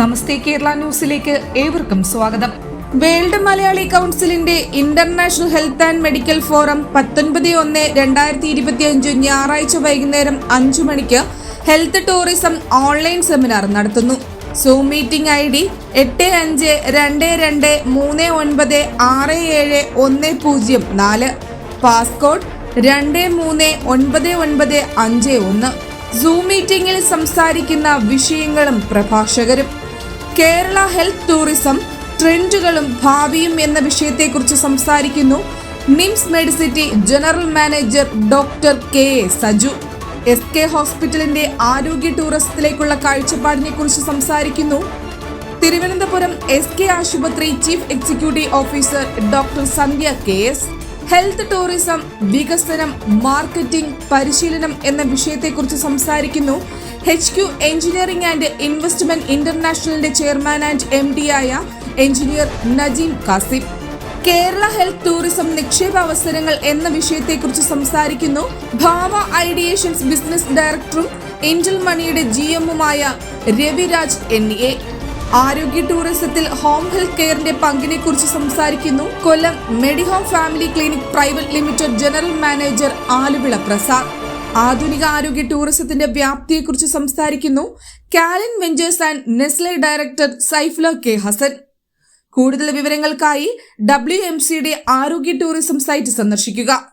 നമസ്തേ കേരള ന്യൂസിലേക്ക് ഏവർക്കും സ്വാഗതം. വേൾഡ് മലയാളി കൗൺസിലിന്റെ international health and medical forum പത്തൊൻപത് ഒന്ന് രണ്ടായിരത്തി ഇരുപത്തിയഞ്ച് ഞായറാഴ്ച വൈകുന്നേരം അഞ്ചു മണിക്ക് ഹെൽത്ത് ടൂറിസം ഓൺലൈൻ സെമിനാർ നടത്തുന്നു. സൂം മീറ്റിംഗ് ഐ ഡി എട്ട് അഞ്ച് രണ്ട് രണ്ട് മൂന്ന് ഒൻപത് ആറ് ഏഴ് ഒന്ന് പൂജ്യം നാല്. പാസ്കോഡ് രണ്ട് മൂന്ന് ഒൻപത് ഒൻപത് അഞ്ച് ഒന്ന്. സൂം മീറ്റിംഗിൽ സംസാരിക്കുന്ന വിഷയങ്ങളും പ്രഭാഷകരും കേരള ഹെൽത്ത് ടൂറിസം ട്രെൻഡുകളും ഭാവിയും എന്ന വിഷയത്തെക്കുറിച്ച് സംസാരിക്കുന്നു NIMS Medicity general manager doctor K A Saju S K ഹോസ്പിറ്റലിന്റെ ആരോഗ്യ ടൂറിസത്തിലേക്കുള്ള കാഴ്ചപ്പാടിനെ കുറിച്ച് സംസാരിക്കുന്നു തിരുവനന്തപുരം എസ് കെ ആശുപത്രി chief executive officer doctor Sandhya K S health tourism വികസനം മാർക്കറ്റിംഗ് പരിശീലനം എന്ന വിഷയത്തെക്കുറിച്ച് സംസാരിക്കുന്നു. H Q engineering and investment ഇന്റർനാഷണലിന്റെ chairman and M ആയ engineer Najeem Kasim. Kerala health tourism നിക്ഷേപ അവസരങ്ങൾ എന്ന വിഷയത്തെക്കുറിച്ച് സംസാരിക്കുന്നു. ഭാവ ഐഡിയേഷൻസ് ബിസിനസ് ഡയറക്ടറും ഏഞ്ചൽ മണിയുടെ ജി എമ്മുമായ രവിരാജ് എൻ എ ആരോഗ്യ ടൂറിസത്തിൽ ഹോം ഹെൽത്ത് കെയറിന്റെ പങ്കിനെ കുറിച്ച് സംസാരിക്കുന്നു. Kollam Medihome family clinic private limited general manager Aluvila Prasad. ആധുനിക ആരോഗ്യ ടൂറിസത്തിന്റെ വ്യാപ്തിയെക്കുറിച്ച് സംസാരിക്കുന്നു. Kalin ventures and Nestle director Saifulla K Hassan. കൂടുതൽ വിവരങ്ങൾക്കായി ഡബ്ല്യു എം സിയുടെ ആരോഗ്യ ടൂറിസം സൈറ്റ് സന്ദർശിക്കുക.